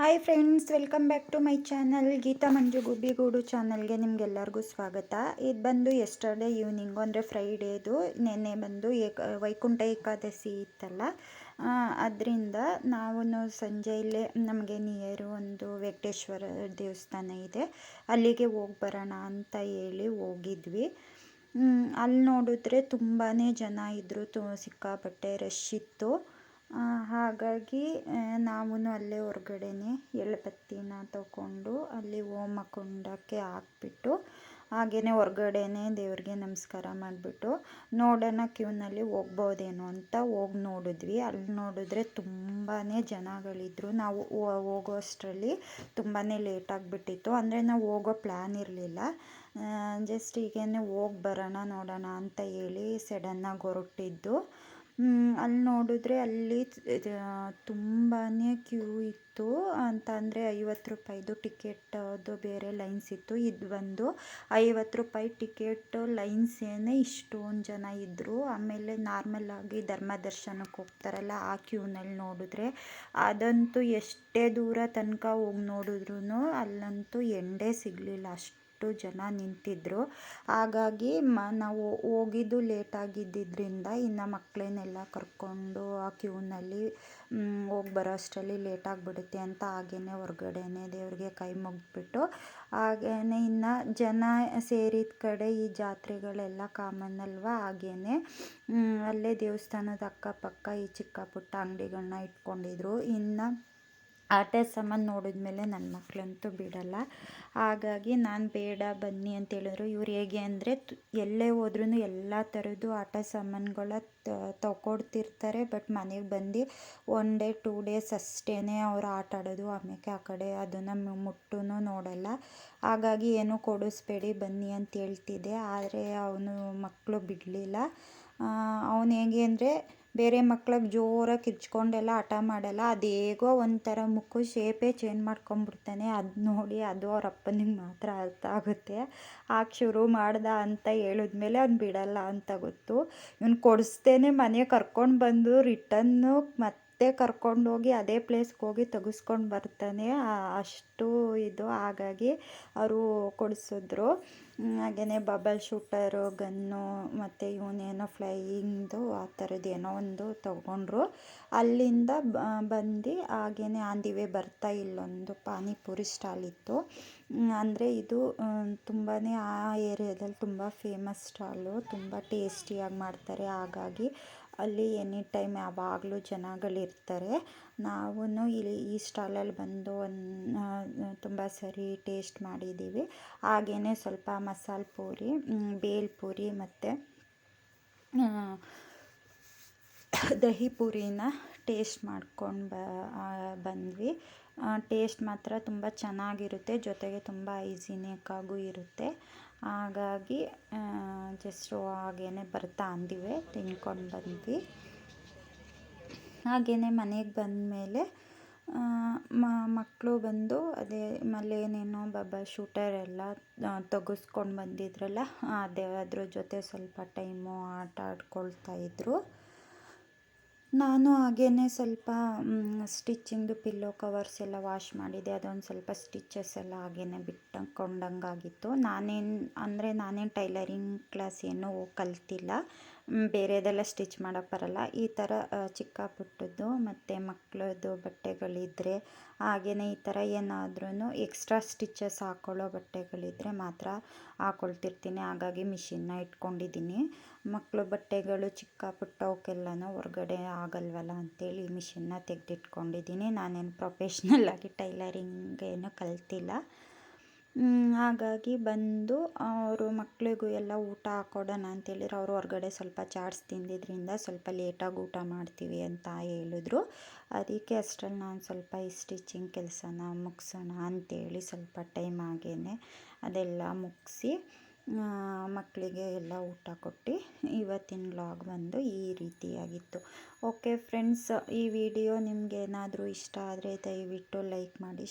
Hi friends welcome back to my channel Geeta Manju Gubbigudu ಚಾನಲ್ಗೆ ನಿಮಗೆಲ್ಲರಿಗೂ ಸ್ವಾಗತ. ಇದು ಬಂದು ಎಸ್ಟರ್ಡೇ ಈವ್ನಿಂಗು ಅಂದರೆ ಫ್ರೈಡೇದು ನೆನ್ನೆ ಬಂದು ಏಕ, ವೈಕುಂಠ ಏಕಾದಶಿ ಇತ್ತಲ್ಲ ಅದರಿಂದ ನಾವು ಸಂಜೆ ಇಲ್ಲೇ ನಮಗೆ ನಿಯರು ಒಂದು ವೆಂಕಟೇಶ್ವರ ದೇವಸ್ಥಾನ ಇದೆ. ಅಲ್ಲಿಗೆ ಹೋಗಿ ಬರೋಣ ಅಂತ ಹೇಳಿ ಹೋಗಿದ್ವಿ. ಅಲ್ಲಿ ನೋಡಿದ್ರೆ ತುಂಬಾ ಜನ ಇದ್ದರು ತು, ಸಿಕ್ಕಾಪಟ್ಟೆ ರಶ್ ಇತ್ತು. ಹಾಗಾಗಿ ನಾವೂ ಅಲ್ಲೇ ಹೊರ್ಗಡೆನೆ ಎಳ್ಳುಬತ್ತಿನ ತಗೊಂಡು ಅಲ್ಲಿ ಹೋಮಕುಂಡಕ್ಕೆ ಹಾಕ್ಬಿಟ್ಟು ಹಾಗೆಯೇ ಹೊರ್ಗಡೆನೆ ದೇವ್ರಿಗೆ ನಮಸ್ಕಾರ ಮಾಡಿಬಿಟ್ಟು ನೋಡೋಣ ಕ್ಯೂನಲ್ಲಿ ಹೋಗ್ಬೋದೇನೋ ಅಂತ ಹೋಗಿ ನೋಡಿದ್ವಿ. ಅಲ್ಲಿ ನೋಡಿದ್ರೆ ತುಂಬಾ ಜನಗಳಿದ್ರು. ನಾವು ಹೋಗೋ ಅಷ್ಟರಲ್ಲಿ ತುಂಬಾ ಲೇಟ್ ಆಗಿಬಿಟ್ಟಿತ್ತು. ಅಂದರೆ ನಾವು ಹೋಗೋ ಪ್ಲ್ಯಾನ್ ಇರಲಿಲ್ಲ. ಜಸ್ಟ್ ಹೀಗೇನೆ ಹೋಗಿ ಬರೋಣ ನೋಡೋಣ ಅಂತ ಹೇಳಿ ಸಡನ್ನಾಗಿ ಹೊರಟಿದ್ದು. ಅಲ್ಲಿ ನೋಡಿದ್ರೆ ಅಲ್ಲಿ ತುಂಬಾ ಕ್ಯೂ ಇತ್ತು. ಅಂತ ಅಂದರೆ ಐವತ್ತು ರೂಪಾಯಿದು ಟಿಕೆಟದು ಬೇರೆ ಲೈನ್ಸ್ ಇತ್ತು. ಇದು ಬಂದು ಐವತ್ತು ರೂಪಾಯಿ ಟಿಕೆಟ್ ಲೈನ್ಸೇನೆ ಇಷ್ಟೊಂದು ಜನ ಇದ್ದರು ಆಮೇಲೆ ನಾರ್ಮಲ್ಲಾಗಿ ಧರ್ಮ ದರ್ಶನಕ್ಕೆ ಹೋಗ್ತಾರಲ್ಲ, ಆ ಕ್ಯೂನಲ್ಲಿ ನೋಡಿದ್ರೆ. ಅದಂತೂ ಎಷ್ಟೇ ದೂರ ತನಕ ಹೋಗಿ ನೋಡಿದ್ರು ಅಲ್ಲಂತೂ ಎಂಡೇ ಸಿಗಲಿಲ್ಲ. ಅಷ್ಟು ಜನ ನಿಂತಿದ್ದರು ಹಾಗಾಗಿ ಮ, ನಾವು ಹೋಗಿದ್ದು ಲೇಟ್ ಆಗಿದ್ದಿದ್ದರಿಂದ ಇನ್ನು ಮಕ್ಕಳನ್ನೆಲ್ಲ ಕರ್ಕೊಂಡು ಆ ಕ್ಯೂನಲ್ಲಿ ಹೋಗಿ ಬರೋ ಅಷ್ಟರಲ್ಲಿ ಲೇಟಾಗಿಬಿಡುತ್ತೆ ಅಂತ ಹಾಗೇ ಹೊರ್ಗಡೆನೆ ದೇವ್ರಿಗೆ ಕೈ ಮುಗಿದ್ಬಿಟ್ಟು. ಹಾಗೇ ಇನ್ನು ಜನ ಸೇರಿದ ಕಡೆ ಈ ಜಾತ್ರೆಗಳೆಲ್ಲ ಕಾಮನ್ ಅಲ್ವಾ? ಹಾಗೇ ಅಲ್ಲೇ ದೇವಸ್ಥಾನದ ಅಕ್ಕಪಕ್ಕ ಈ ಚಿಕ್ಕ ಪುಟ್ಟ ಅಂಗಡಿಗಳನ್ನ ಇಟ್ಕೊಂಡಿದ್ರು. ಇನ್ನು ಆಟ ಸಾಮಾನು ನೋಡಿದ ಮೇಲೆ ನನ್ನ ಮಕ್ಕಳಂತೂ ಬಿಡಲ್ಲ. ಹಾಗಾಗಿ ನಾನು ಬೇಡ ಬನ್ನಿ ಅಂತ ಹೇಳಿದ್ರು ಇವ್ರು ಹೇಗೆ ಅಂದರೆ ಎಲ್ಲೇ ಹೋದ್ರೂ ಎಲ್ಲ ಥರದ್ದು ಆಟ ಸಾಮಾನುಗಳ ತಗೊಡ್ತಿರ್ತಾರೆ ಬಟ್ ಮನೆಗೆ ಬಂದು ಒನ್ ಡೇ, ಟೂ ಡೇಸ್ ಅಷ್ಟೇ ಅವ್ರು ಆಟ ಆಡೋದು. ಆಮೇಲೆ ಆ ಕಡೆ ಅದನ್ನು ಮುಟ್ಟೂ ನೋಡಲ್ಲ. ಹಾಗಾಗಿ ಏನೂ ಕೊಡಿಸ್ಬೇಡಿ, ಬನ್ನಿ ಅಂತ ಹೇಳ್ತಿದ್ದೆ. ಆದರೆ ಅವನು ಮಕ್ಕಳು ಬಿಡಲಿಲ್ಲ. ಅವನು ಹೇಗೆ ಅಂದರೆ ಬೇರೆ ಮಕ್ಳಿಗೆ ಜೋರಾಗಿ ಕಿರ್ಚ್ಕೊಂಡೆಲ್ಲ ಹಠ ಮಾಡಲ್ಲ. ಅದು ಹೇಗೋ ಒಂಥರ ಮುಖ ಶೇಪೇ ಚೇಂಜ್ ಮಾಡ್ಕೊಂಬಿಡ್ತಾನೆ. ಅದು ನೋಡಿ ಅದು ಅವ್ರ ಅಪ್ಪನಿಗೆ ಮಾತ್ರ ಅರ್ಥ ಆಗುತ್ತೆ. ಆಗ ಶುರು ಮಾಡ್ದ ಅಂತ ಹೇಳಿದ್ಮೇಲೆ ಅವ್ನು ಬಿಡಲ್ಲ ಅಂತ ಗೊತ್ತು. ಇವ್ನು ಕೊಡಿಸ್ದೇನೆ ಮನೆಗೆ ಕರ್ಕೊಂಡು ಬಂದು ರಿಟನ್ನು ಮತ್ತೆ ಕರ್ಕೊಂಡೋಗಿ ಅದೇ ಪ್ಲೇಸ್ಗೆ ಹೋಗಿ ತೆಗೆಸ್ಕೊಂಡು ಬರ್ತಾನೆ. ಅಷ್ಟು ಇದು. ಹಾಗಾಗಿ ಅವರು ಕೊಡಿಸಿದ್ರು. ಹಾಗೆಯೇ ಬಬಲ್ ಶೂಟರು ಗನ್ನು ಮತ್ತು ಇವನೇನೋ ಫ್ಲೈಯಿಂಗ್ದು ಆ ಥರದ್ದು ಏನೋ ಒಂದು ತೊಗೊಂಡ್ರು. ಅಲ್ಲಿಂದ ಬಂದು ಹಾಗೆಯೇ ದಿ ಬರ್ತಾ ಇಲ್ಲೊಂದು ಪಾನಿಪುರಿ ಸ್ಟಾಲ್ ಇತ್ತು. ಅಂದರೆ ಇದು ತುಂಬಾ ಆ ಏರಿಯಾದಲ್ಲಿ ತುಂಬ ಫೇಮಸ್ ಸ್ಟಾಲು ತುಂಬ ಟೇಸ್ಟಿಯಾಗಿ ಮಾಡ್ತಾರೆ. ಹಾಗಾಗಿ ಅಲ್ಲಿ ಎನಿ ಟೈಮ್ ಯಾವಾಗಲೂ ಜನಗಳಿರ್ತಾರೆ. ನಾವು ಇಲ್ಲಿ ಈ ಸ್ಟಾಲಲ್ಲಿ ಬಂದು ಒಂದು ತುಂಬ ಸರಿ ಟೇಸ್ಟ್ ಮಾಡಿದ್ದೀವಿ. ಹಾಗೆಯೇ ಸ್ವಲ್ಪ ಮಸಾಲೆ ಪೂರಿ ಬೇಲ್ ಪೂರಿ ಮತ್ತು ದಹಿ ಪೂರಿನ ಟೇಸ್ಟ್ ಮಾಡ್ಕೊಂಡು ಬಂದ್ವಿ. ಟೇಸ್ಟ್ ಮಾತ್ರ ತುಂಬ ಚೆನ್ನಾಗಿರುತ್ತೆ, ಜೊತೆಗೆ ತುಂಬ ಹೈಜಿನಿಕ್ಕಾಗೂ ಇರುತ್ತೆ. ಹಾಗಾಗಿ ಜಸ್ಟು ಹಾಗೇ ಬರ್ತಾ ಅಂದಿವೆ, ತಿನ್ಕೊಂಡು ಬಂದ್ವಿ. ಹಾಗೆಯೇ ಮನೆಗೆ ಬಂದಮೇಲೆ ಮಕ್ಕಳು ಬಂದು ಅದೇ ಮಲ್ಲೇನೇನೋ ಬಾಬಾ ಶೂಟರ್ ಎಲ್ಲ ತೆಗೆಸ್ಕೊಂಡು ಬಂದಿದ್ರಲ್ಲ, ಅದೇ ಅದ್ರ ಜೊತೆ ಸ್ವಲ್ಪ ಟೈಮು ಆಟ ಆಡ್ಕೊಳ್ತಾ ಇದ್ದರು ನಾನು ಹಾಗೇ ಸ್ವಲ್ಪ ಸ್ಟಿಚ್ಚಿಂಗ್ದು ಪಿಲ್ಲೋ ಕವರ್ಸ್ ಎಲ್ಲ ವಾಶ್ ಮಾಡಿದೆ. ಅದೊಂದು ಸ್ವಲ್ಪ ಸ್ಟಿಚಸ್ ಎಲ್ಲ ಹಾಗೇ ಬಿಟ್ಟುಕೊಂಡಂಗಾಗಿತ್ತು. ನಾನೇನು, ಅಂದರೆ ನಾನೇನು ಟೈಲರಿಂಗ್ ಕ್ಲಾಸ್ ಏನೂ ಕಲ್ತಿಲ್ಲ. ಬೇರೆದೆಲ್ಲ ಸ್ಟಿಚ್ ಮಾಡೋಕ್ಕೆ ಬರಲ್ಲ. ಈ ಥರ ಚಿಕ್ಕ ಪುಟ್ಟದ್ದು ಮತ್ತು ಮಕ್ಕಳದ್ದು ಬಟ್ಟೆಗಳಿದ್ದರೆ ಹಾಗೆಯೇ ಈ ಥರ ಏನಾದ್ರೂ ಎಕ್ಸ್ಟ್ರಾ ಸ್ಟಿಚಸ್ ಹಾಕ್ಕೊಳ್ಳೋ ಬಟ್ಟೆಗಳಿದ್ದರೆ ಮಾತ್ರ ಹಾಕ್ಕೊಳ್ತಿರ್ತೀನಿ ಹಾಗಾಗಿ ಮಿಷಿನ್ನ ಇಟ್ಕೊಂಡಿದ್ದೀನಿ. ಮಕ್ಕಳು ಬಟ್ಟೆಗಳು ಚಿಕ್ಕ ಪುಟ್ಟ ಅವಕ್ಕೆಲ್ಲನೂ ಹೊರ್ಗಡೆ ಆಗಲ್ವಲ್ಲ ಅಂತೇಳಿ ಮಿಷಿನ್ನ ತೆಗೆದಿಟ್ಕೊಂಡಿದ್ದೀನಿ. ನಾನೇನು ಪ್ರೊಫೆಷ್ನಲ್ಲಾಗಿ ಟೈಲರಿಂಗ್ ಏನು ಕಲ್ತಿಲ್ಲ. ಹಾಗಾಗಿ ಬಂದು ಅವರು ಮಕ್ಕಳಿಗೂ ಎಲ್ಲ ಊಟ ಹಾಕ್ಕೊಡೋಣ ಅಂತೇಳಿದ್ರು. ಅವರು ಹೊರಗಡೆ ಸ್ವಲ್ಪ ಚಾಟ್ಸ್ ತಿಂದಿದ್ದರಿಂದ ಸ್ವಲ್ಪ ಲೇಟಾಗಿ ಊಟ ಮಾಡ್ತೀವಿ ಅಂತ ಹೇಳಿದ್ರು. ಅದಕ್ಕೆ ಅಷ್ಟರಲ್ಲಿ ನಾನು ಸ್ವಲ್ಪ ಈ ಸ್ಟಿಚಿಂಗ್ ಕೆಲಸನ ಮುಗಿಸೋಣ ಅಂತೇಳಿ ಸ್ವಲ್ಪ ಟೈಮ್ ಆಗೇನೆ ಅದೆಲ್ಲ ಮುಗಿಸಿ ಮಕ್ಕಳಿಗೆ ಎಲ್ಲ ಊಟ ಕೊಟ್ಟು ಇವತ್ತಿನ ವ್ಲಾಗ್ ಬಂದು ಈ ರೀತಿಯಾಗಿತ್ತು. ಓಕೆ ಫ್ರೆಂಡ್ಸ್, ಈ ವಿಡಿಯೋ ನಿಮಗೇನಾದರೂ ಇಷ್ಟ ಆದರೆ ದಯವಿಟ್ಟು ಲೈಕ್ ಮಾಡಿ